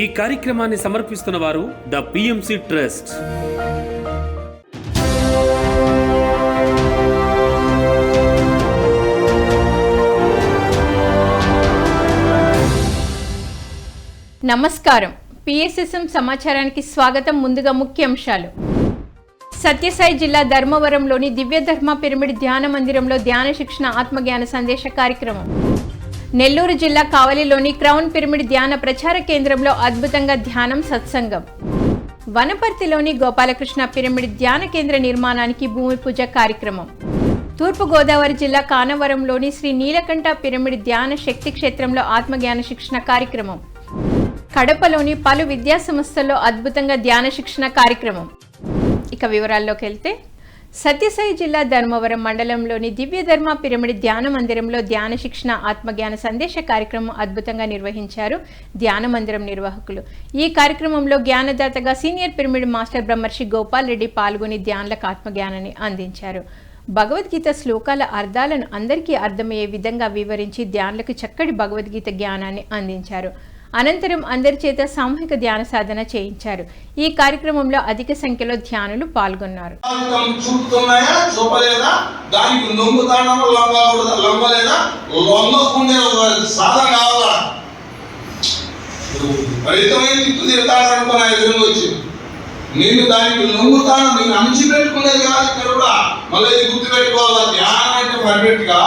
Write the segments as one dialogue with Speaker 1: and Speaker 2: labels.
Speaker 1: ఈ కార్యక్రమాన్ని సమర్పిస్తున్న వారు ద పిఎంసి ట్రస్ట్
Speaker 2: నమస్కారం. పిఎస్ఎస్ఎం సమాచారానికి స్వాగతం. ముందుగా ముఖ్యాంశాలు సత్యసాయి జిల్లా ధర్మవరంలోని దివ్య ధర్మ పిరమిడ్ ధ్యాన మందిరంలో ధ్యాన శిక్షణ ఆత్మజ్ఞాన సందేశ కార్యక్రమం. నెల్లూరు జిల్లా కావలిలోని క్రౌన్ పిరమిడ్ ధ్యాన ప్రచార కేంద్రంలో అద్భుతంగా ధ్యానం సత్సంగం. వనపర్తిలోని గోపాలకృష్ణ పిరమిడ్ ధ్యాన కేంద్ర నిర్మాణానికి భూమి పూజ కార్యక్రమం. తూర్పుగోదావరి జిల్లా కానవరంలోని శ్రీ నీలకంఠ పిరమిడ్ ధ్యాన శక్తి క్షేత్రంలో ఆత్మజ్ఞాన శిక్షణ కార్యక్రమం. కడపలోని పలు విద్యా సంస్థల్లో అద్భుతంగా ధ్యాన శిక్షణ కార్యక్రమం. ఇక వివరాల్లోకి వెళ్తే సత్యసాయి జిల్లా ధర్మవరం మండలంలోని దివ్య ధర్మ పిరమిడ్ ధ్యాన మందిరంలో ధ్యాన శిక్షణ ఆత్మజ్ఞాన సందేశ కార్యక్రమం అద్భుతంగా నిర్వహించారు ధ్యాన మందిరం నిర్వాహకులు. ఈ కార్యక్రమంలో జ్ఞానదాతగా సీనియర్ పిరమిడ్ మాస్టర్ బ్రహ్మర్షి గోపాల్ రెడ్డి పాల్గొని ధ్యానులకు ఆత్మజ్ఞానాన్ని అందించారు. భగవద్గీత శ్లోకాల అర్థాలను అందరికీ అర్థమయ్యే విధంగా వివరించి ధ్యానులకు చక్కటి భగవద్గీత జ్ఞానాన్ని అందించారు. అనంతరం అందరి చేత సామూహిక ధ్యాన సాధన చేయించారు. ఈ కార్యక్రమంలో అధిక సంఖ్యలో ధ్యానులు పాల్గొన్నారు.
Speaker 3: ఆయుధం దానికి లొంగుతానా నేను దానికి లొంగుతాను నేను అణిచిపెట్టుకునేది కాదు ఇక్కడ కూడా. మళ్ళీ ఇది గుర్తుపెట్టుకోవాలా? ధ్యానం అంటే పర్ఫెక్ట్గా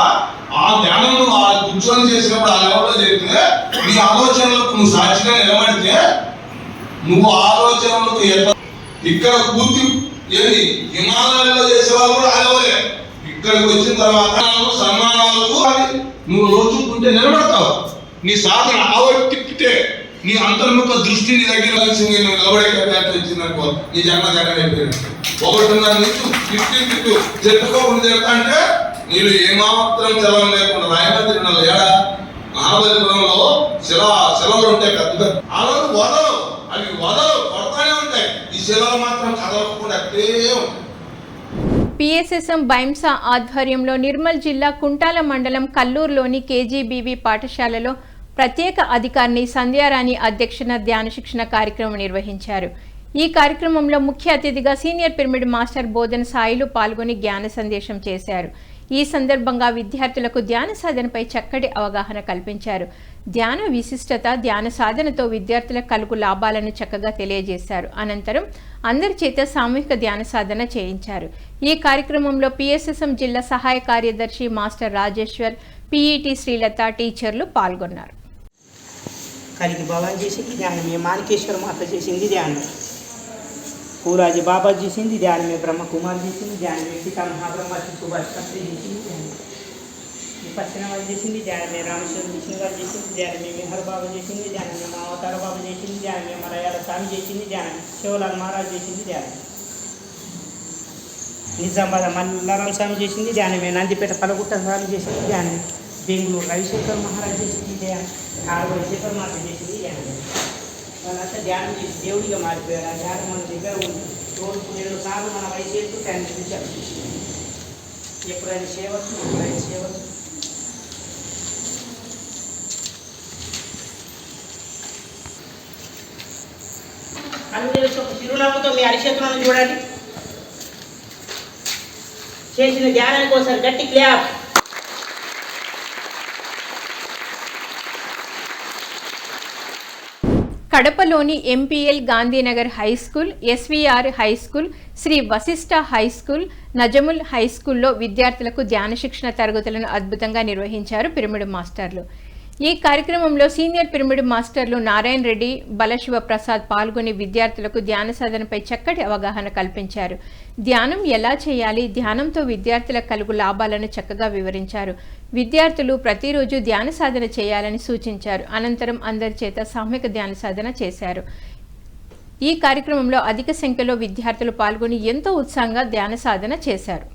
Speaker 3: ఆ ధ్యానం నువ్వు ఆ కూర్చొని చేసినప్పుడు ఆ లెవెల్లో జరిగితే నీ ఆలోచనలకు నువ్వు సాక్షిగా నిలబడితే నువ్వు ఆలోచనలకు ఇక్కడ పూర్తి ఏంటి? హిమాలయాల్లో చేసే వాళ్ళు కూడా ఆగవలే ఇక్కడికి వచ్చిన తర్వాత సన్మానాలకు అది. నువ్వు నోచుకుంటే నిలబడతావు. నీ సాధన ఆవర్తిప్పితే నీ అంతర్ముఖ దృష్టి నీ దగ్గర కలిసింది నువ్వు నిలబడే కట్టాలి వచ్చిందనుకో నీ జన్మ జగన్ అయిపోయినట్టు ఒకటిన్నర నుంచి తిట్టు తిట్టు. చెట్టుకోకుండా తిడతా అంటే నేను ఏమాత్రం జలం లేకుండా రాయమంత్రి ఉన్న ఏడా మహాబలిపురంలో శిల శిలలు ఉంటాయి పెద్ద అలలు వదలు అవి వదలు కొడతానే ఉంటాయి. ఈ శిలలు మాత్రం కదలకుండా అట్టే ఉంటాయి.
Speaker 2: పిఎస్ఎస్ఎం బైంసా ఆధ్వర్యంలో నిర్మల్ జిల్లా కుంటాల మండలం కల్లూరులోని కేజీబీవి పాఠశాలలో ప్రత్యేక అధికారిని సంధ్యారాణి అధ్యక్షన ధ్యాన శిక్షణ కార్యక్రమం నిర్వహించారు. ఈ కార్యక్రమంలో ముఖ్య అతిథిగా సీనియర్ పిరమిడ్ మాస్టర్ బోధన సాయిలు పాల్గొని జ్ఞాన సందేశం చేశారు. ఈ సందర్భంగా విద్యార్థులకు ధ్యాన సాధనపై చక్కటి అవగాహన కల్పించారు. ధ్యాన విశిష్టత ధ్యాన సాధనతో విద్యార్థులకు కలుగు లాభాలను చక్కగా తెలియజేశారు. అనంతరం అందరి చేత సామూహిక ధ్యాన సాధన చేయించారు. ఈ కార్యక్రమంలో పిఎస్ఎస్ఎం జిల్లా సహాయ కార్యదర్శి మాస్టర్ రాజేశ్వర్ పిఈటి శ్రీలత టీచర్లు పాల్గొన్నారు.
Speaker 4: కలిగి భవన్ చేసింది ధ్యానం మాణికేశ్వర మాత చేసింది ధ్యానం. పూరాజీ బాబా చేసింది ధ్యానమే బ్రహ్మకుమార్ చేసింది ధ్యానమే సీతా మహాబ్రహ్మ సుభాష్ శాస్త్రి చేసింది ధ్యానం విపස්සన వాళ్ళు చేసింది ధ్యానమే రామేశ్వరం విష్ణు గారు చేసింది ధ్యానమే మెహర్ బాబా చేసింది ధ్యానమే మా అవతార బాబా చేసింది ధ్యానమే మలయాళ స్వామి చేసింది ధ్యానం శివలాల్ మహారాజ్ చేసింది ధ్యానం నిజామాబాద్ మల్లారాం స్వామి చేసింది ధ్యానమే నందిపేట పలగుట్ట స్వామి చేసింది ధ్యానం బెంగళూరు రవిశంకర్ మహారాజ్ చేసింది ధ్యానం ఆరు శేఖర్ మాత చేసింది ధ్యానం వాళ్ళంతా ధ్యానం చేసి దేవుడిగా మారిపోయారు ఆ ధ్యానం మన దగ్గర ఉంది రోజుకు రెండు సార్లు మన వయసు ఎక్కువ ఎత్తు టెన్ అనిపిస్తుంది ఎప్పుడైనా చేయవచ్చు ఎప్పుడైనా చేయవచ్చు కళ్ళు తెలిసి ఒక చిరునవ్వుతో మీ అరిచేతులను చూడండి. చేసిన ధ్యానానికి ఒకసారి గట్టి clap.
Speaker 2: కడపలోని MPL Gandhinagar high school SVR high school Shri Vashishtha high school Najamul high స్కూల్లో విద్యార్థులకు ధ్యాన శిక్షణ తరగతులను అద్భుతంగా నిర్వహించారు పిరమిడ్ మాస్టర్లు. ఈ కార్యక్రమంలో సీనియర్ పిరమిడ్ మాస్టర్లు నారాయణ రెడ్డి బలశివ ప్రసాద్ పాల్గొని విద్యార్థులకు ధ్యాన సాధనపై చక్కటి అవగాహన కల్పించారు. ధ్యానం ఎలా చేయాలి? ధ్యానంతో విద్యార్థులకు కలుగు లాభాలను చక్కగా వివరించారు. విద్యార్థులు ప్రతిరోజు ధ్యాన సాధన చేయాలని సూచించారు. అనంతరం అందరి చేత సామూహిక ధ్యాన సాధన చేశారు. ఈ కార్యక్రమంలో అధిక సంఖ్యలో విద్యార్థులు పాల్గొని ఎంతో ఉత్సాహంగా ధ్యాన సాధన చేశారు.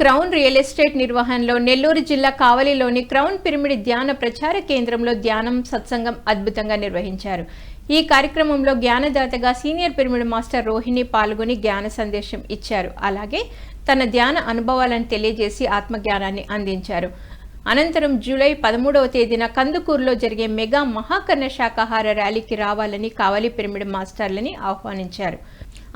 Speaker 2: క్రౌన్ రియల్ ఎస్టేట్ నిర్వహణలో నెల్లూరు జిల్లా కావలిలోని క్రౌన్ పిరమిడ్ ధ్యాన ప్రచార కేంద్రంలో ధ్యానం సత్సంగం అద్భుతంగా నిర్వహించారు. ఈ కార్యక్రమంలో జ్ఞానదాతగా సీనియర్ పిరమిడ్ మాస్టర్ రోహిణి పాల్గొని జ్ఞాన సందేశం ఇచ్చారు. అలాగే తన ధ్యాన అనుభవాలను తెలియజేసి ఆత్మజ్ఞానాన్ని అందించారు. అనంతరం జూలై పదమూడవ తేదీన కందుకూరులో జరిగే మెగా మహాకర్ణ శాకాహార ర్యాలీకి రావాలని కావలి పిరమిడ్ మాస్టర్లని ఆహ్వానించారు.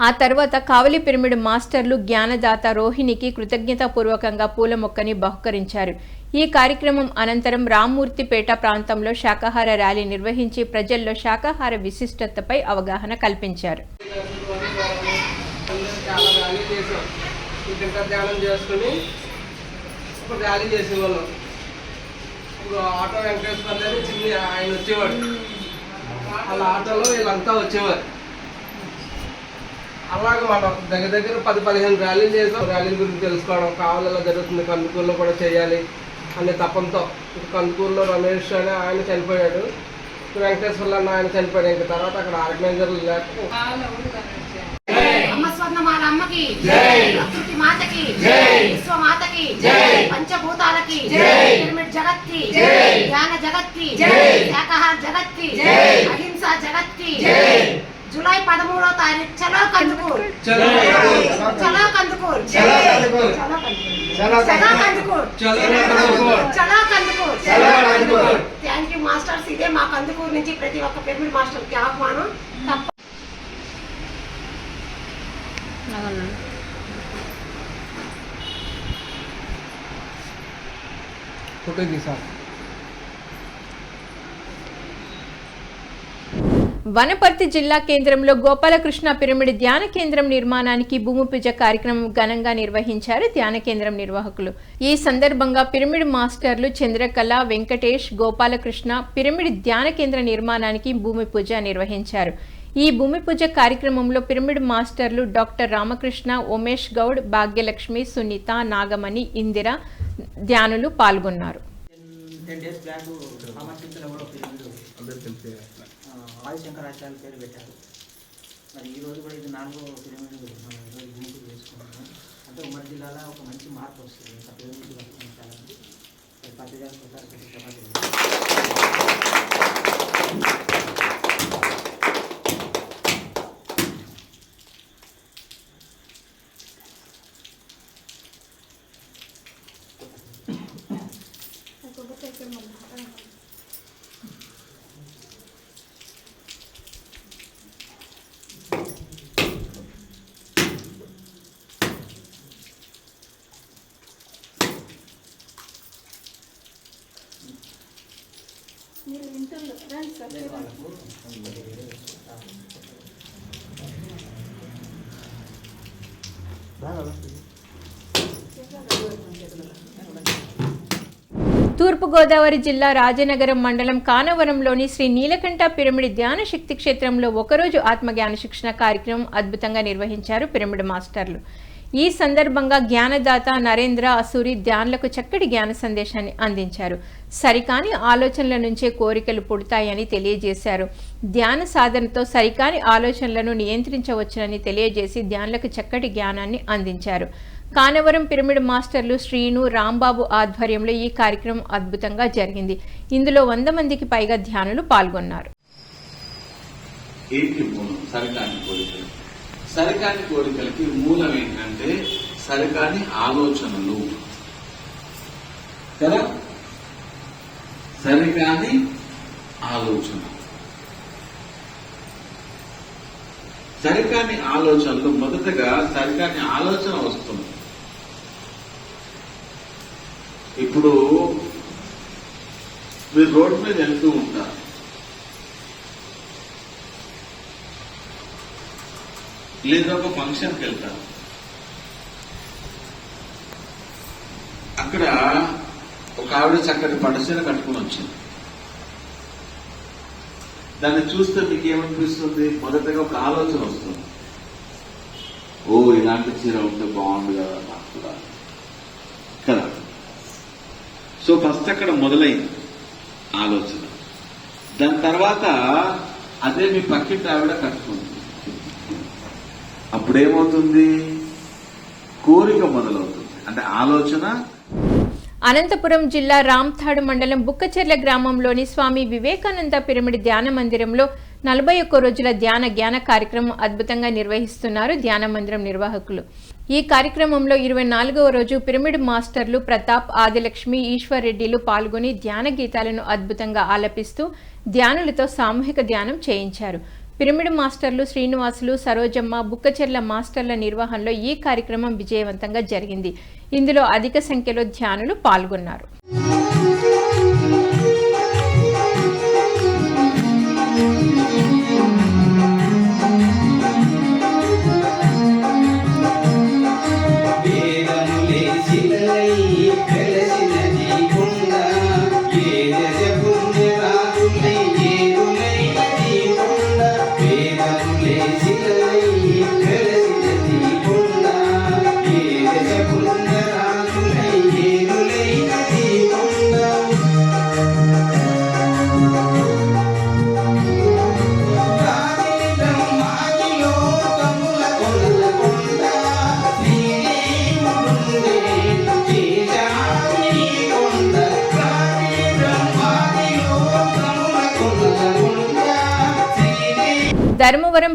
Speaker 2: ఆ తర్వాత కావలి పిరమిడ్ మాస్టర్లు జ్ఞానదాత రోహిణికి కృతజ్ఞతాపూర్వకంగా పూల మొక్కని బహుకరించారు. ఈ కార్యక్రమం అనంతరం రామ్మూర్తిపేట ప్రాంతంలో శాకాహార ర్యాలీ నిర్వహించి ప్రజల్లో శాకాహార విశిష్టతపై అవగాహన కల్పించారు.
Speaker 5: ఆటో వెంకటేశ్వర ఆయన వచ్చేవాడు. వాళ్ళ ఆటోలో వీళ్ళంతా వచ్చేవారు. అలాగే మనం దగ్గర దగ్గర పది పదిహేను ర్యాలీలు చేసాం. ర్యాలీల గురించి తెలుసుకోవడం కావాలలో జరుగుతుంది కందుకూరులో కూడా చేయాలి అనే తపంతో. ఇప్పుడు కందుకూరులో రమేష్ అని ఆయన చనిపోయాడు. వెంకటేశ్వర్లు అన్న ఆయన చనిపోయాడు. ఇంకా తర్వాత అక్కడ ఆర్గనైజర్లు లేక
Speaker 6: అమ్మ స్వర్ణమాల అమ్మకి ప్రకృతి మాతకి పంచభూతాలకి పిరమిడ్ జగత్కి ధ్యాన జగత్కి శాకాహార జగత్కి అహింస జగత్కి జూలై పదమూడో తారీఖు చలో కందుకూర్
Speaker 5: చలో
Speaker 6: చలో కందుకూర్
Speaker 5: చలో కందుకూర్.
Speaker 6: చలో కందుకూర్
Speaker 5: చలో కందుకూర్.
Speaker 6: చలో కందుకూర్
Speaker 5: చలో కందుకూర్.
Speaker 6: థ్యాంక్ యూ మాస్టర్స్ ఇదే మా కందుకూరు నుంచి ప్రతి ఒక్క పిరమిడ్ మాస్టర్ కి ఆహ్వానం తప్ప
Speaker 5: ఫోటో తీసా
Speaker 2: వనపర్తి జిల్లా కేంద్రంలో గోపాలకృష్ణ పిరమిడ్ ధ్యాన కేంద్రం నిర్మాణానికి భూమి పూజ కార్యక్రమం ఘనంగా నిర్వహించారు ధ్యాన కేంద్రం నిర్వాహకులు. ఈ సందర్భంగా పిరమిడ్ మాస్టర్లు చంద్రకళ వెంకటేష్ గోపాలకృష్ణ పిరమిడ్ ధ్యాన కేంద్ర నిర్మాణానికి భూమి పూజ నిర్వహించారు. ఈ భూమి పూజ కార్యక్రమంలో పిరమిడ్ మాస్టర్లు డాక్టర్ రామకృష్ణ ఉమేష్ గౌడ్ భాగ్యలక్ష్మి సునీత నాగమణి ఇందిర ధ్యానులు పాల్గొన్నారు
Speaker 4: టెన్ డేస్ బ్యాక్ అమర్చింతలో కూడా పిరమిడ్ ఆదిశంకరాచార్య పేరు పెట్టారు. మరి ఈ రోజు కూడా ఇది నాలుగో పిరమిడ్ మనం ఈరోజు భూమి వేసుకుంటున్నాం అంటే ఉమ్మడి జిల్లాలో ఒక మంచి మార్పు వస్తుంది. ఇంత పిరమిడ్ కట్టుకుంటారని పత్రికలు ప్రసార
Speaker 2: తూర్పుగోదావరి జిల్లా రాజనగరం మండలం కానవరంలోని శ్రీ నీలకంఠ పిరమిడ్ ధ్యాన శక్తి క్షేత్రంలో ఒకరోజు ఆత్మజ్ఞాన శిక్షణ కార్యక్రమం అద్భుతంగా నిర్వహించారు పిరమిడ్ మాస్టర్లు. ఈ సందర్భంగా జ్ఞానదాత నరేంద్ర అసూరి ధ్యానులకు చక్కటి జ్ఞాన సందేశాన్ని అందించారు. సరికాని ఆలోచనల నుంచే కోరికలు పుడతాయని తెలియజేశారు. ధ్యాన సాధనతో సరికాని ఆలోచనలను నియంత్రించవచ్చునని తెలియజేసి ధ్యానులకు చక్కటి జ్ఞానాన్ని అందించారు. కానవరం పిరమిడ్ మాస్టర్లు శ్రీను రాంబాబు ఆధ్వర్యంలో ఈ కార్యక్రమం అద్భుతంగా జరిగింది. ఇందులో వంద మందికి పైగా ధ్యానులు పాల్గొన్నారు.
Speaker 7: సరికాని కోరికలు. సరికాని కోరికలకి మూలం ఏంటంటే సరికాని ఆలోచనలు. కదా? సరికాని ఆలోచన. సరికాని ఆలోచనలు మొదటగా సరికాని ఆలోచన వస్తుంది. ఇప్పుడు మీరు రోడ్డు మీద వెళ్తూ ఉంటారు. లేదా ఒక ఫంక్షన్కి వెళ్తారు. అక్కడ ఒక ఆవిడ చక్కటి పడసీన కట్టుకుని వచ్చింది. దాన్ని చూస్తే మీకు ఏమనిపిస్తుంది మొదటగా ఒక ఆలోచన వస్తుంది. ఓ ఇలాంటి చీర ఉంటే బాగుంది కదా నాకు కూడా. సో ఫస్ట్ అక్కడ మొదలైంది ఆలోచన. దాని తర్వాత అదే మీ పక్కింటి ఆవిడ కట్టుకుంది. అప్పుడేమవుతుంది? కోరిక మొదలవుతుంది. అంటే ఆలోచన.
Speaker 2: అనంతపురం జిల్లా రామ్తాడు మండలం బుక్కచెర్ల గ్రామంలోని స్వామి వివేకానంద పిరమిడ్ ధ్యాన మందిరంలో నలభై ఒక్క రోజుల ధ్యాన జ్ఞాన కార్యక్రమం అద్భుతంగా నిర్వహిస్తున్నారు ధ్యాన మందిరం నిర్వాహకులు. ఈ కార్యక్రమంలో ఇరవై నాలుగవ రోజు పిరమిడ్ మాస్టర్లు ప్రతాప్ ఆదిలక్ష్మి ఈశ్వర్ రెడ్డిలు పాల్గొని ధ్యాన గీతాలను అద్భుతంగా ఆలపిస్తూ ధ్యానులతో సామూహిక ధ్యానం చేయించారు. పిరమిడ్ మాస్టర్లు శ్రీనివాసులు సరోజమ్మ బుక్కచెర్ల మాస్టర్ల నిర్వహణలో ఈ కార్యక్రమం విజయవంతంగా జరిగింది. ఇందులో అధిక సంఖ్యలో ధ్యానులు పాల్గొన్నారు.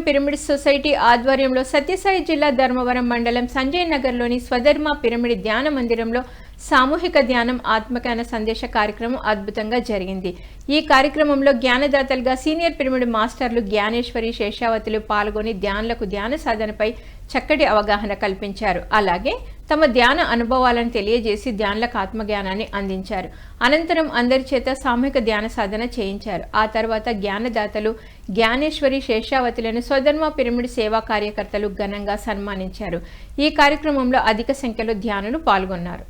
Speaker 2: పిరమిడ్ సొసైటీ ఆధ్వర్యంలో సత్యసాయి జిల్లా ధర్మవరం మండలం సంజయ్ నగర్లోని స్వధర్మ పిరమిడ్ ధ్యాన మందిరంలో సామూహిక ధ్యానం ఆత్మజ్ఞాన సందేశ కార్యక్రమం అద్భుతంగా జరిగింది. ఈ కార్యక్రమంలో జ్ఞానదాతలుగా సీనియర్ పిరమిడ్ మాస్టర్లు జ్ఞానేశ్వరి శేషావతులు పాల్గొని ధ్యానులకు ధ్యాన సాధనపై చక్కటి అవగాహన కల్పించారు. అలాగే తమ ధ్యాన అనుభవాలను తెలియజేసి ధ్యానులకు ఆత్మజ్ఞానాన్ని అందించారు. అనంతరం అందరి చేత సామూహిక ధ్యాన సాధన చేయించారు. ఆ తర్వాత జ్ఞానదాతలు జ్ఞానేశ్వరి శేషావతులను స్వధర్మ పిరమిడ్ సేవా కార్యకర్తలు ఘనంగా సన్మానించారు. ఈ కార్యక్రమంలో అధిక సంఖ్యలో ధ్యానులు పాల్గొన్నారు.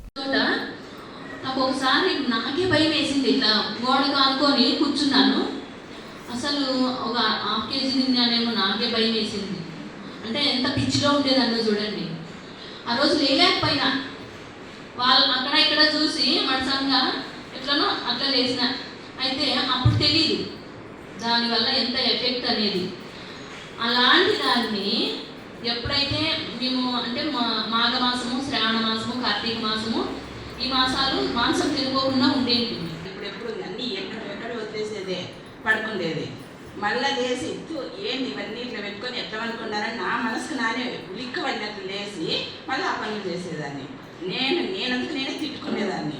Speaker 8: ఒకసారి నాకే భయం వేసింది ఇట్లా గోడకు అనుకొని కూర్చున్నాను. అసలు ఒక హాఫ్ కేజీ తిన్నానేమో నాకే భయం వేసింది. అంటే ఎంత పిచ్చిలో ఉండేదన్నో చూడండి. ఆ రోజు లేలేకపోయినా వాళ్ళు అక్కడ ఇక్కడ చూసి మడసంగా ఎట్లనో అట్లా లేచిన అయితే అప్పుడు తెలియదు దానివల్ల ఎంత ఎఫెక్ట్ అనేది. అలాంటి దాన్ని ఎప్పుడైతే మేము అంటే మా మాఘమాసము శ్రావణ మాసము కార్తీక మాసము ఈ మాసాలు మాంసం తినుకోకుండా ఉండేది.
Speaker 9: ఇప్పుడు ఎప్పుడు అన్నీ ఎక్కడ ఎక్కడ వదిలేసేదే పడుకుండేది. మళ్ళా లేసి "తు, ఏంది ఇవన్నీ ఇట్లా పెట్టుకొని ఎట్లమనుకున్నారని నా మనసుకు నానే ఉలిక్క పడినట్లు లేచి మళ్ళీ ఆ పనులు చేసేదాన్ని. నేను నేనందుకు నేనే తిట్టుకునేదాన్ని.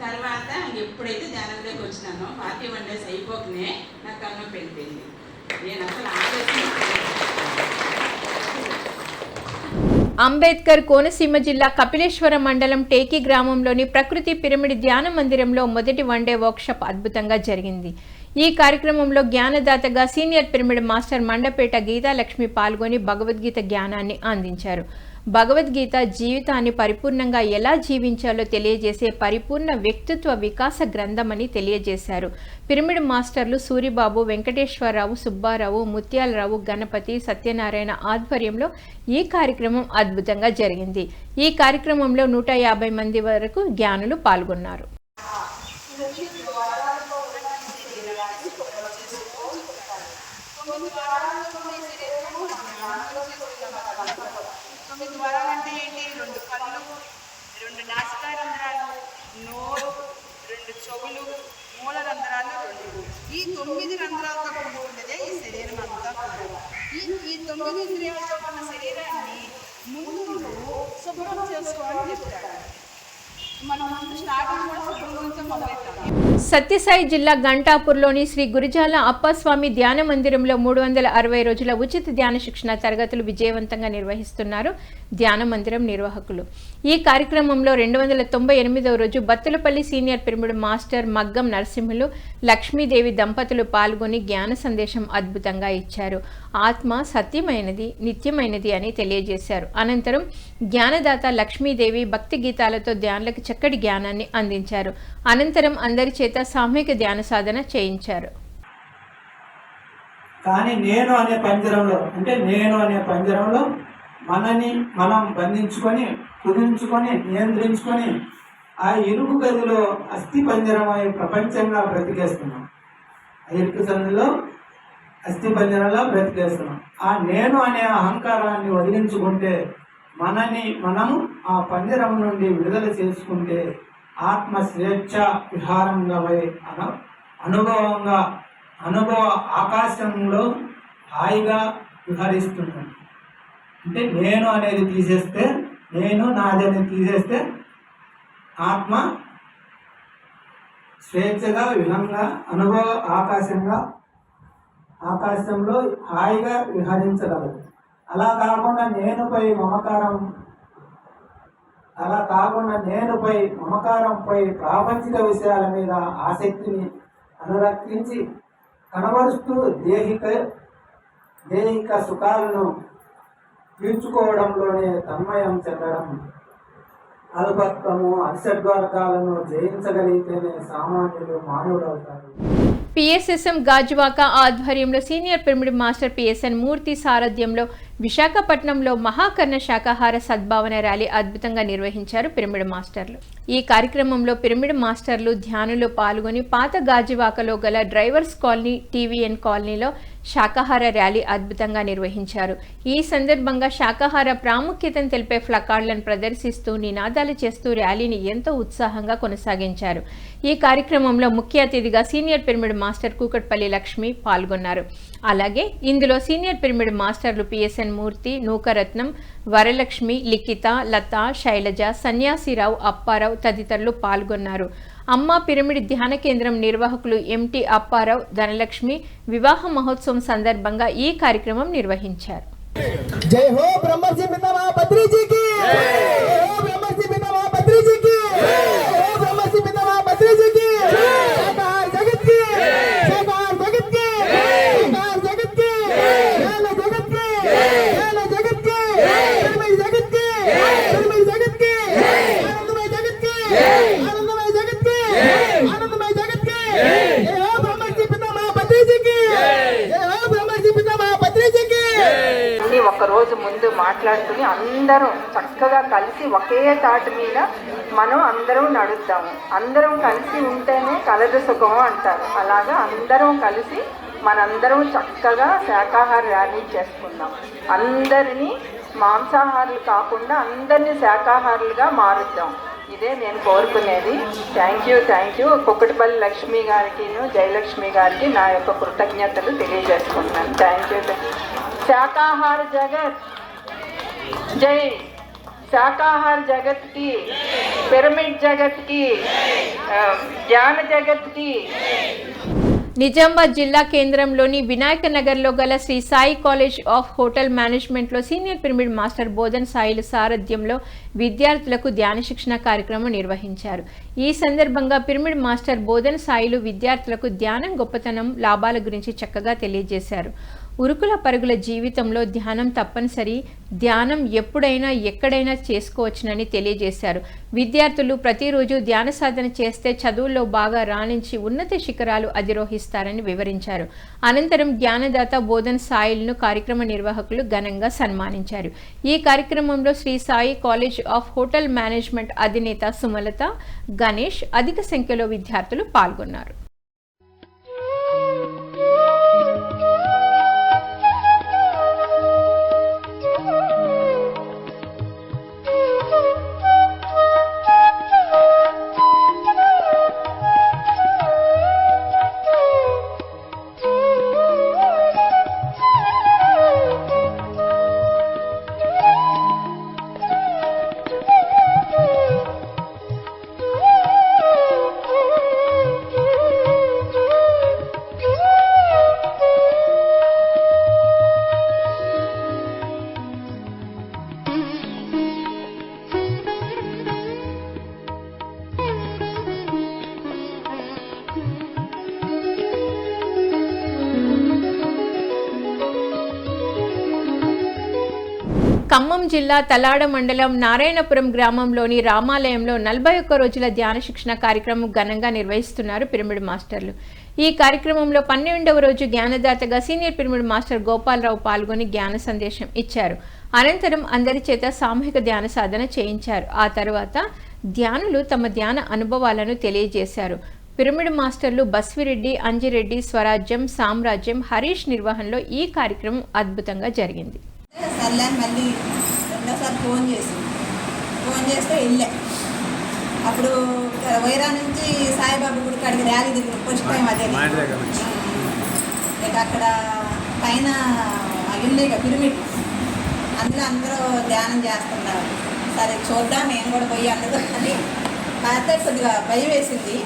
Speaker 9: తర్వాత ఎప్పుడైతే ధ్యానంలోకి వచ్చినానో ఫార్టీ వన్ డేస్ అయిపోకనే నాకు కన్నం పెళ్ళిపోయింది నేను అసలు ఆలోచన
Speaker 2: అంబేద్కర్ కోనసీమ జిల్లా కపిలేశ్వరం మండలం టేకి గ్రామంలోని ప్రకృతి పిరమిడ్ ధ్యాన మందిరంలో మొదటి వన్డే వర్క్షాప్ అద్భుతంగా జరిగింది. ఈ కార్యక్రమంలో జ్ఞానదాతగా senior pyramid master Mandapeta Geetalakshmi పాల్గొని భగవద్గీత జ్ఞానాన్ని అందించారు. భగవద్గీత జీవితాన్ని పరిపూర్ణంగా ఎలా జీవించాలో తెలియజేసే పరిపూర్ణ వ్యక్తిత్వ వికాస గ్రంథమని తెలియజేశారు. పిరమిడ్ మాస్టర్లు సూరిబాబు వెంకటేశ్వరరావు సుబ్బారావు ముత్యాలరావు గణపతి సత్యనారాయణ ఆధ్వర్యంలో ఈ కార్యక్రమం అద్భుతంగా జరిగింది. ఈ కార్యక్రమంలో నూట యాభై మంది వరకు జ్ఞానులు పాల్గొన్నారు
Speaker 10: తొమ్మిది వరాలు అంటే ఏంటి రెండు కళ్ళు రెండు నాసికా రంధ్రాలు నోరు రెండు చెవులు మూల రంధ్రాలు రెండు. ఈ తొమ్మిది రంధ్రాలతో కూడుకున్నదే ఈ శరీరం అంతా కూడా. ఈ ఈ తొమ్మిది ఇంద్రియాలతో ఉన్న శరీరాన్ని ముందు నువ్వు శుభ్రం చేసుకోవాలని చెప్తాడు మనం ముందు స్టార్టింగ్ కూడా శుభ్రం గురించి మొదలెట్టాలి.
Speaker 2: సత్యసాయి జిల్లా గంటాపూర్లోని శ్రీ గురుజాల అప్పస్వామి ధ్యాన మందిరంలో మూడు వందల అరవై రోజుల ఉచిత ధ్యాన శిక్షణ తరగతులు విజయవంతంగా నిర్వహిస్తున్నారు ధ్యాన మందిరం నిర్వాహకులు. ఈ కార్యక్రమంలో రెండు వందల తొంభై ఎనిమిదవ రోజు బత్తులపల్లి సీనియర్ పిరమిడ్ మాస్టర్ మగ్గం నరసింహులు లక్ష్మీదేవి దంపతులు పాల్గొని జ్ఞాన సందేశం అద్భుతంగా ఇచ్చారు. ఆత్మ సత్యమైనది నిత్యమైనది అని తెలియజేశారు. అనంతరం జ్ఞానదాత లక్ష్మీదేవి భక్తి గీతాలతో ధ్యానులకు చక్కటి జ్ఞానాన్ని అందించారు. అనంతరం అందరి చేత సామూహిక ధ్యాన సాధన చేయించారు.
Speaker 11: కానీ నేను అనే పంజరంలో అంటే నేను అనే పంజరంలో మనని మనం బంధించుకొని కుదించుకొని నియంత్రించుకొని ఆ ఇరుకు గదిలో అస్థి పంజరం అయి ప్రపంచంగా బ్రతికేస్తున్నాం. ఆ ఇరుకు సందులో అస్థి పంజరంలో బ్రతికేస్తున్నాం. ఆ నేను అనే అహంకారాన్ని వదిలించుకుంటే మనని మనము ఆ పంజరం నుండి విడుదల చేసుకుంటే ఆత్మ స్వేచ్ఛ విహారంగా అన అనుభవంగా అనుభవ ఆకాశంలో హాయిగా విహరిస్తున్నాను అంటే నేను అనేది తీసేస్తే నేను నాది అనేది తీసేస్తే ఆత్మ స్వేచ్ఛగా విహంగా అనుభవ ఆకాశంగా ఆకాశంలో హాయిగా విహరించగలదు. అలా కాకుండా నేనుపై మమకారం అలా కాకుండా నేనుపై మమకారంపై ప్రాపంచిక విషయాల మీద ఆసక్తిని అనురక్తించి కనబరుస్తూ దేహిక దేహిక సుఖాలను తీర్చుకోవడంలోనే తన్మయం చెందడం అల్పత్వము అరిషడ్వర్గాలను జయించగలిగితేనే సామాన్యులు మానవుడవుతారు
Speaker 2: పిఎస్ఎస్ఎం గాజువాక ఆధ్వర్యంలో senior pyramid master PSN Murthy సారథ్యంలో విశాఖపట్నంలో మహాకర్ణ శాకాహార సద్భావన ర్యాలీ అద్భుతంగా నిర్వహించారు పిరమిడ్ మాస్టర్లు. ఈ కార్యక్రమంలో పిరమిడ్ మాస్టర్లు ధ్యానులు పాల్గొని పాత గాజువాకలో గల డ్రైవర్స్ కాలనీ టీవీఎన్ కాలనీలో శాకాహార ర్యాలీ అద్భుతంగా నిర్వహించారు. ఈ సందర్భంగా శాకాహార ప్రాముఖ్యతను తెలిపే ఫ్లకార్డులను ప్రదర్శిస్తూ నినాదాలు చేస్తూ ర్యాలీని ఎంతో ఉత్సాహంగా కొనసాగించారు. ఈ కార్యక్రమంలో ముఖ్య అతిథిగా senior pyramid master Kukatpally Lakshmi పాల్గొన్నారు. అలాగే ఇందులో సీనియర్ పిరమిడ్ మాస్టర్లు పిఎస్ఎన్ మూర్తి నూకరత్నం వరలక్ష్మి లిఖిత లత శైలజ సన్యాసిరావు అప్పారావు తదితరులు పాల్గొన్నారు. అమ్మ పిరమిడ్ ధ్యాన కేంద్రం నిర్వాహకులు ఎంటి అప్పారావు ధనలక్ష్మి వివాహ మహోత్సవం సందర్భంగా ఈ కార్యక్రమం నిర్వహించారు.
Speaker 12: జై హో బ్రహ్మర్షి జై హో బ్రహ్మర్షి జై பத்ரிஜிக்கு ஜெயகார் ஜெகத்க்கு ஜெயகார் ஜெகத்க்கு ஜெயகார் ஜெகத்க்கு வேல ஜெகத்க்கு வேல ஜெகத்க்கு பெருமை ஜெகத்க்கு பெருமை ஜெகத்க்கு ஆனந்தமய ஜெகத்க்கு ஆனந்தமய ஜெகத்க்கு ஆனந்தமய ஜெகத்க்கு ஏ பிரம்மஜி பிதமா பத்ரிஜிக்கு ஏ பிரம்மஜி
Speaker 10: பிதமா பத்ரிஜிக்கு ఒకరోజు ముందు మాట్లాడుకుని అందరం చక్కగా కలిసి ఒకే తాటి మీద మనం అందరం నడుద్దాము అందరం కలిసి ఉంటేనే కలదు సుఖం అంటారు. అలాగా అందరం కలిసి మనందరం చక్కగా శాకాహార ర్యాలీ చేసుకుందాం. అందరినీ మాంసాహారులు కాకుండా అందరినీ శాకాహారులుగా మారుద్దాం. ఇదే నేను కోరుకునేది. Thank you thank you. Kukkatipalli Lakshmi గారికి జయలక్ష్మి గారికి నా యొక్క కృతజ్ఞతలు తెలియజేసుకుంటున్నాను. Thank you. శాకాహార జగత్. జై. శాకాహార జగత్కి పిరమిడ్ జగత్కి జ్ఞాన జగత్కి.
Speaker 2: నిజామాబాద్ జిల్లా కేంద్రంలోని వినాయక నగర్లో గల Shri Sai college of hotel మేనేజ్మెంట్లో సీనియర్ పిరమిడ్ మాస్టర్ బోధన్ సాయిల సారథ్యంలో విద్యార్థులకు ధ్యాన శిక్షణ కార్యక్రమం నిర్వహించారు. ఈ సందర్భంగా పిరమిడ్ మాస్టర్ బోధన్ సాయిలు విద్యార్థులకు ధ్యానం గొప్పతనం లాభాల గురించి చక్కగా తెలియజేశారు. ఉరుకుల పరుగుల జీవితంలో ధ్యానం తప్పనిసరి. ధ్యానం ఎప్పుడైనా ఎక్కడైనా చేసుకోవచ్చునని తెలియజేశారు. విద్యార్థులు ప్రతిరోజు ధ్యాన సాధన చేస్తే చదువుల్లో బాగా రాణించి ఉన్నత శిఖరాలు అధిరోహిస్తారని వివరించారు. అనంతరం జ్ఞానదాత బోధన్ సాయిల్ను కార్యక్రమ నిర్వాహకులు ఘనంగా సన్మానించారు. ఈ కార్యక్రమంలో Shri Sai college of hotel management అధినేత సుమలత గణేష్ అధిక సంఖ్యలో విద్యార్థులు పాల్గొన్నారు. జిల్లా తలాడ మండలం నారాయణపురం గ్రామంలోని రామాలయంలో నలభై ఒక్క రోజుల ధ్యాన శిక్షణ కార్యక్రమం ఘనంగా నిర్వహిస్తున్నారు పిరమిడ్ మాస్టర్లు. ఈ కార్యక్రమంలో పన్నెండవ రోజు జ్ఞానదాతగా సీనియర్ పిరమిడ్ మాస్టర్ గోపాలరావు పాల్గొని జ్ఞాన సందేశం ఇచ్చారు. అనంతరం అందరి చేత సామూహిక ధ్యాన సాధన చేయించారు. ఆ తర్వాత ధ్యానులు తమ ధ్యాన అనుభవాలను తెలియజేశారు. పిరమిడ్ మాస్టర్లు బస్విరెడ్డి అంజిరెడ్డి స్వరాజ్యం సామ్రాజ్యం హరీష్ నిర్వహణలో ఈ కార్యక్రమం అద్భుతంగా జరిగింది.
Speaker 10: సర్లే మళ్ళీ రెండోసారి
Speaker 13: ఫోన్ చేసింది. ఫోన్ చేస్తే వెళ్ళా. అప్పుడు వైరా నుంచి సాయిబాబా గుడికి అడిగి ర్యాలీ తిరిగిన ఫస్ట్ టైం అదే ఇక అక్కడ పైన ఉన్నాయి కదా పిరమిడ్. అందులో అందరూ ధ్యానం చేస్తున్నారు. సరే చూద్దాం నేను కూడా పోయి అందులో అని కాకపోతే కొద్దిగా భయం వేసింది.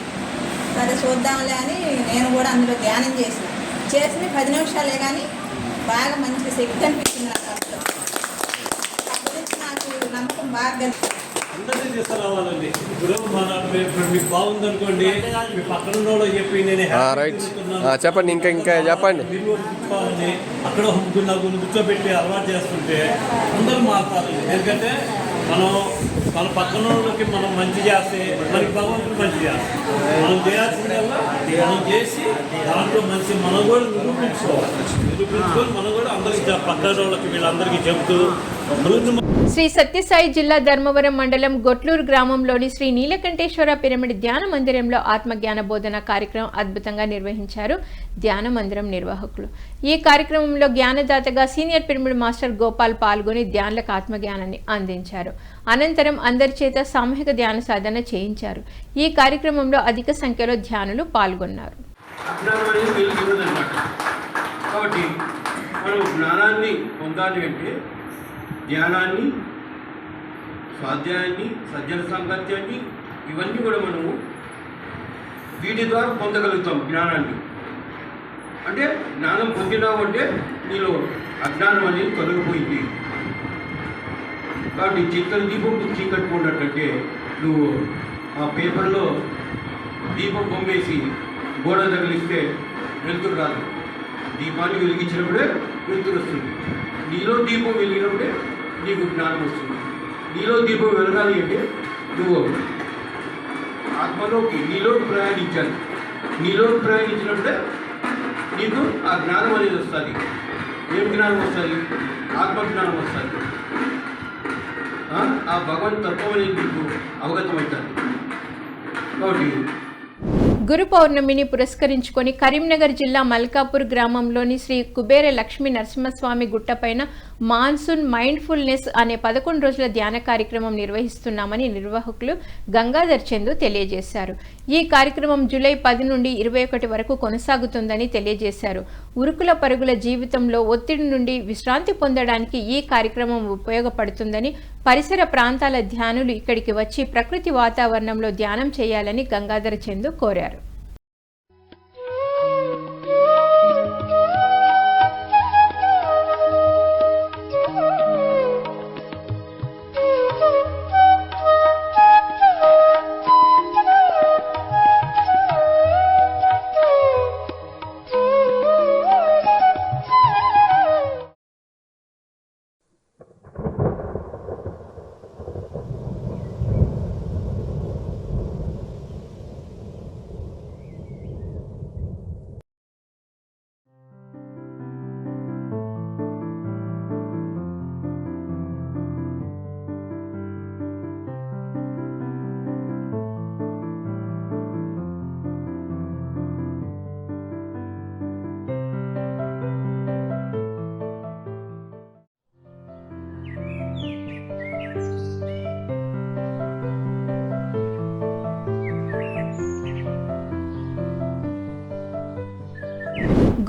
Speaker 13: సరే చూద్దాంలే అని నేను కూడా అందులో ధ్యానం చేసిన. చేసిన పది నిమిషాలే కానీ బాగా మంచి శక్తి అనిపించింది నాకు అప్పుడు అప్పటి నుంచి నాకు నమ్మకం బాగా కలిగింది
Speaker 14: అందరినీ తీసుకురావాలండి. ఇప్పుడు మన ఇప్పుడు మీకు బాగుంది అనుకోండి మీ పక్కన ఉన్నోడు చెప్పి నేను హ్యాపీ
Speaker 1: రైట్.
Speaker 14: తిరుగుతున్నాను.
Speaker 1: చెప్పండి ఇంకా ఇంకా చెప్పండి.
Speaker 14: అక్కడ ముగ్గురు కూర్చోబెట్టి అలవాటు చేస్తుంటే అందరూ మారుతారు ఎందుకంటే మనం మన పక్కన వాళ్ళకి మనం మంచి చేస్తే మనకి భగవంతుడు మంచి చేస్తాం మనం చేయాల్సిందల్లా మనం చేసి దాంట్లో మంచి మనం కూడా నిరూపించుకోవాలి. నిరూపించుకొని మనం కూడా అందరికి పక్కన వాళ్ళకి వీళ్ళందరికీ చెబుతూ ముందు
Speaker 2: శ్రీ సత్యసాయి జిల్లా ధర్మవరం మండలం గొట్లూరు గ్రామంలోని శ్రీ నీలకంఠేశ్వర పిరమిడ్ ధ్యాన మందిరంలో ఆత్మజ్ఞాన బోధన కార్యక్రమం అద్భుతంగా నిర్వహించారు ధ్యాన మందిరం నిర్వాహకులు. ఈ కార్యక్రమంలో జ్ఞానదాతగా సీనియర్ పిరమిడ్ మాస్టర్ గోపాల్ పాల్గొని ధ్యానులకు ఆత్మజ్ఞానాన్ని అందించారు. అనంతరం అందరి చేత సామూహిక ధ్యాన సాధన చేయించారు. ఈ కార్యక్రమంలో అధిక సంఖ్యలో ధ్యానులు పాల్గొన్నారు.
Speaker 14: కాబట్టి మనం జ్ఞానాన్ని పొందాలి అంటే ధ్యానాన్ని స్వాధ్యాయాన్ని సజ్జన సాంగత్యాన్ని ఇవన్నీ కూడా మనము వీటి ద్వారా పొందగలుగుతాం జ్ఞానాన్ని. అంటే జ్ఞానం పొందినావు అంటే నీలో అజ్ఞానం అనేది తొలగిపోయింది. కాబట్టి చిత్తలు దీపం చీకటి పోయినట్టంటే నువ్వు ఆ పేపర్లో దీపం బొమ్మేసి గోడ తగిలిస్తే వెలుతురు రాదు. దీపాన్ని వెలిగించినప్పుడే వెలుతురు వస్తుంది. నీలో దీపం వెలిగినప్పుడే నీకు జ్ఞానం వస్తుంది. నీలో దీపం వెలగాలి అంటే నువ్వు ఆత్మలోకి నీలో ప్రయాణించాలి. నీలో ప్రయాణించినప్పుడే నీకు ఆ జ్ఞానం అనేది వస్తుంది. ఏం జ్ఞానం వస్తుంది? ఆత్మజ్ఞానం వస్తుంది. ఆ? ఆ భగవంత్ తత్వం అనేది నీకు అవగతమవుతుంది. కాబట్టి
Speaker 2: గురు పౌర్ణమిని పురస్కరించుకొని కరీంనగర్ జిల్లా మల్కాపూర్ గ్రామంలోని శ్రీ కుబేర లక్ష్మీ నరసింహస్వామి గుట్టపైన మాన్సూన్ మైండ్ఫుల్నెస్ అనే పదకొండు రోజుల ధ్యాన కార్యక్రమం నిర్వహిస్తున్నామని నిర్వాహకులు గంగాధర్ చందు తెలియజేశారు. ఈ కార్యక్రమం జూలై పది నుండి ఇరవై ఒకటి వరకు కొనసాగుతుందని తెలియజేశారు. ఉరుకుల పరుగుల జీవితంలో ఒత్తిడి నుండి విశ్రాంతి పొందడానికి ఈ కార్యక్రమం ఉపయోగపడుతుందని పరిసర ప్రాంతాల ధ్యానులు ఇక్కడికి వచ్చి ప్రకృతి వాతావరణంలో ధ్యానం చేయాలని గంగాధర చందు కోరారు.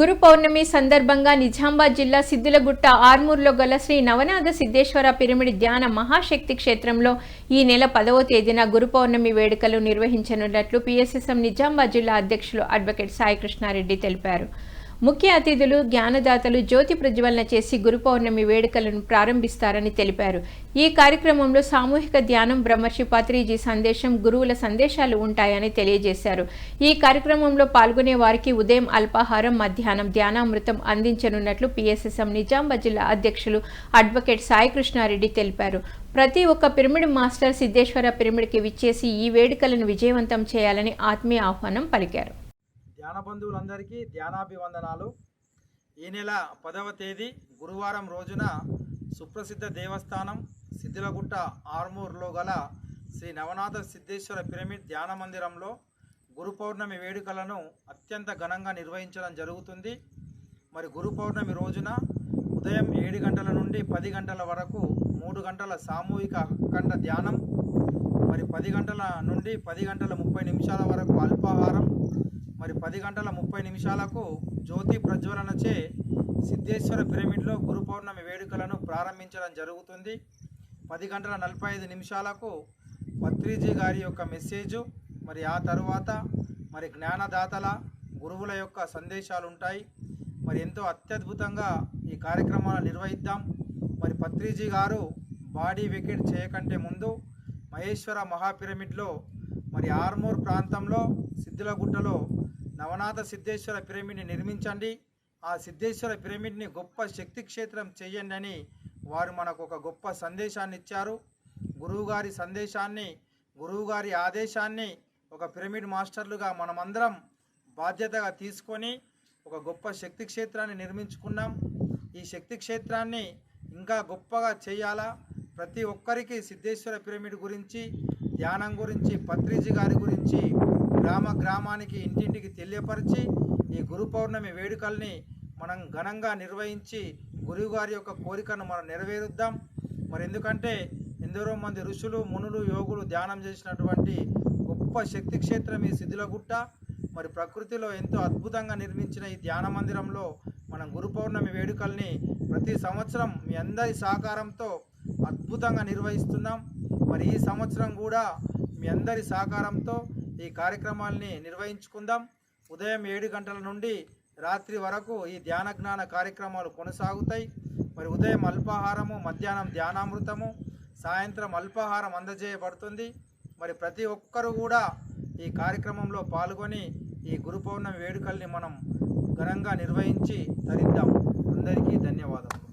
Speaker 2: గురు పౌర్ణమి సందర్భంగా నిజామాబాద్ జిల్లా సిద్దులగుట్ట ఆర్మూర్లో గల శ్రీ నవనాథ సిద్ధేశ్వర పిరమిడ్ ధ్యాన మహాశక్తి క్షేత్రంలో ఈ నెల పదవ తేదీన గురు పౌర్ణమి వేడుకలు నిర్వహించనున్నట్లు పిఎస్ఎస్ఎం నిజామాబాద్ జిల్లా అధ్యక్షులు అడ్వకేట్ సాయి కృష్ణారెడ్డి తెలిపారు. ముఖ్య అతిథులు జ్ఞానదాతలు జ్యోతి ప్రజ్వలన చేసి గురు పౌర్ణమి వేడుకలను ప్రారంభిస్తారని తెలిపారు. ఈ కార్యక్రమంలో సామూహిక ధ్యానం బ్రహ్మర్షి పాత్రిజీ సందేశం గురువుల సందేశాలు ఉంటాయని తెలియజేశారు. ఈ కార్యక్రమంలో పాల్గొనే వారికి ఉదయం అల్పాహారం మధ్యాహ్నం ధ్యానామృతం అందించనున్నట్లు పిఎస్ఎస్ఎం నిజామాబాద్ జిల్లా అధ్యక్షులు అడ్వకేట్ సాయికృష్ణారెడ్డి తెలిపారు. ప్రతి ఒక్క పిరమిడ్ మాస్టర్ సిద్ధేశ్వర పిరమిడ్కి విచ్చేసి ఈ వేడుకలను విజయవంతం చేయాలని ఆత్మీయ ఆహ్వానం పలికారు.
Speaker 15: ధ్యాన బంధువులందరికీ ధ్యానాభివందనాలు. ఈ నెల పదవ తేదీ గురువారం రోజున సుప్రసిద్ధ దేవస్థానం సిద్ధిలగుట్ట ఆర్మూర్లో గల శ్రీ నవనాథ సిద్ధేశ్వర పిరమిడ్ ధ్యాన మందిరంలో గురు పౌర్ణమి వేడుకలను అత్యంత ఘనంగా నిర్వహించడం జరుగుతుంది. మరి గురు పౌర్ణమి రోజున ఉదయం ఏడు గంటల నుండి పది గంటల వరకు మూడు గంటల సామూహిక అఖండ ధ్యానం మరి పది గంటల నుండి పది గంటల ముప్పై నిమిషాల వరకు అల్పాహారం మరి పది గంటల ముప్పై నిమిషాలకు జ్యోతి ప్రజ్వలనచే సిద్ధేశ్వర పిరమిడ్లో గురు పౌర్ణమి వేడుకలను ప్రారంభించడం జరుగుతుంది. పది గంటల నలభై ఐదు నిమిషాలకు పత్రిజీ గారి యొక్క మెసేజు మరి ఆ తరువాత మరి జ్ఞానదాతల గురువుల యొక్క సందేశాలు ఉంటాయి మరి ఎంతో అత్యద్భుతంగా ఈ కార్యక్రమాలు నిర్వహిద్దాం. మరి పత్రిజీ గారు బాడీ వికెట్ చేయకంటే ముందు మహేశ్వర మహాపిరమిడ్లో మరి ఆర్మూర్ ప్రాంతంలో సిద్ధులగుట్టలో నవనాథ సిద్ధేశ్వర పిరమిడ్ని నిర్మించండి. ఆ సిద్ధేశ్వర పిరమిడ్ని గొప్ప శక్తి క్షేత్రం చేయండి అని వారు మనకు ఒక గొప్ప సందేశాన్ని ఇచ్చారు. గురువుగారి సందేశాన్ని గురువుగారి ఆదేశాన్ని ఒక పిరమిడ్ మాస్టర్లుగా మనమందరం బాధ్యతగా తీసుకొని ఒక గొప్ప శక్తి క్షేత్రాన్ని నిర్మించుకున్నాం. ఈ శక్తి క్షేత్రాన్ని ఇంకా గొప్పగా చేయాలా? ప్రతి ఒక్కరికి సిద్ధేశ్వర పిరమిడ్ గురించి ధ్యానం గురించి పత్రిజీ గారి గురించి గ్రామ గ్రామానికి ఇంటింటికి తెలియపరిచి ఈ గురు పౌర్ణమి వేడుకల్ని మనం ఘనంగా నిర్వహించి గురువు గారి యొక్క కోరికను మనం నెరవేరుద్దాం. మరి ఎందుకంటే ఎందరో మంది ఋషులు మునులు యోగులు ధ్యానం చేసినటువంటి గొప్ప శక్తి క్షేత్రం ఈ శిథిలగుట్ట మరి ప్రకృతిలో ఎంతో అద్భుతంగా నిర్మించిన ఈ ధ్యాన మందిరంలో మనం గురు పౌర్ణమి వేడుకల్ని ప్రతి సంవత్సరం మీ అందరి సహకారంతో అద్భుతంగా నిర్వహిస్తున్నాం. మరి ఈ సంవత్సరం కూడా మీ అందరి సహకారంతో ఈ కార్యక్రమాల్ని నిర్వహించుకుందాం. ఉదయం ఏడు గంటల నుండి రాత్రి వరకు ఈ ధ్యాన జ్ఞాన కార్యక్రమాలు కొనసాగుతాయి. మరి ఉదయం అల్పాహారము మధ్యాహ్నం ధ్యానామృతము సాయంత్రం అల్పాహారం అందజేయబడుతుంది. మరి ప్రతి ఒక్కరూ కూడా ఈ కార్యక్రమంలో పాల్గొని ఈ గురు పౌర్ణమి వేడుకల్ని మనం ఘనంగా నిర్వహించి తరిద్దాం. అందరికీ ధన్యవాదాలు